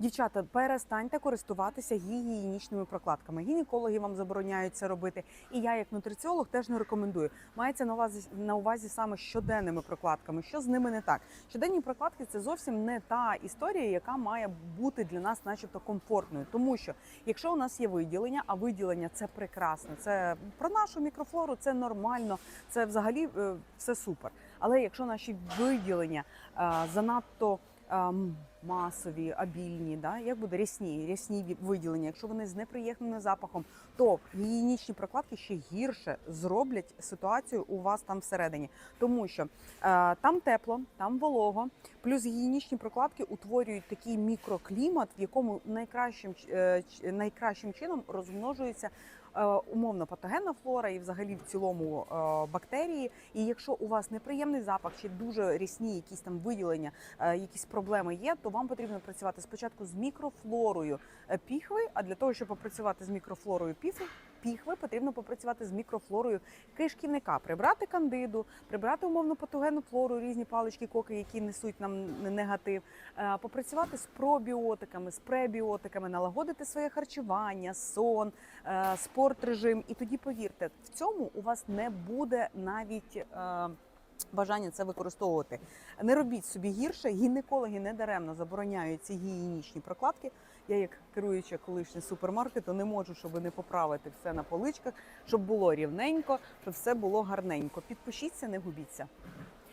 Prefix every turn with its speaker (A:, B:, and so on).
A: Дівчата, перестаньте користуватися гігієнічними прокладками. Гінекологи вам забороняють це робити. І я, як нутриціолог, теж не рекомендую. Мається на увазі на увазі саме щоденними прокладками. Що з ними не так? Щоденні прокладки це зовсім не та історія, яка має бути для нас, начебто, комфортною. Тому що якщо у нас є виділення, а виділення це прекрасно, це про нашу мікрофлору, це нормально, це взагалі е, все супер. Але якщо наші виділення е, занадто ем, масові, обільні, да? як буде рясні, рясні виділення, якщо вони з неприємним запахом, то гігієнічні прокладки ще гірше зроблять ситуацію у вас там всередині. Тому що е, там тепло, там волого, плюс гігієнічні прокладки утворюють такий мікроклімат, в якому найкращим, е, найкращим чином розмножується е, умовно патогенна флора і взагалі в цілому е, бактерії. І якщо у вас неприємний запах чи дуже рісні якісь там виділення, е, якісь проблеми є, то вам потрібно працювати спочатку з мікрофлорою е, піхви. А для того, щоб попрацювати з мікрофлорою піхви, піхви потрібно попрацювати з мікрофлорою кишківника, прибрати кандиду, прибрати умовно патогенну флору, різні палички, коки, які несуть нам негатив, е, попрацювати з пробіотиками, з пребіотиками, налагодити своє харчування, сон, е, спорт режим. І тоді повірте, в цьому у вас не буде навіть. Бажання це використовувати. Не робіть собі гірше. Гінекологи не даремно забороняють ці гігієнічні прокладки. Я, як керуюча колишня супермаркету, не можу, щоб не поправити все на поличках, щоб було рівненько, щоб все було гарненько. Підпишіться, не губіться.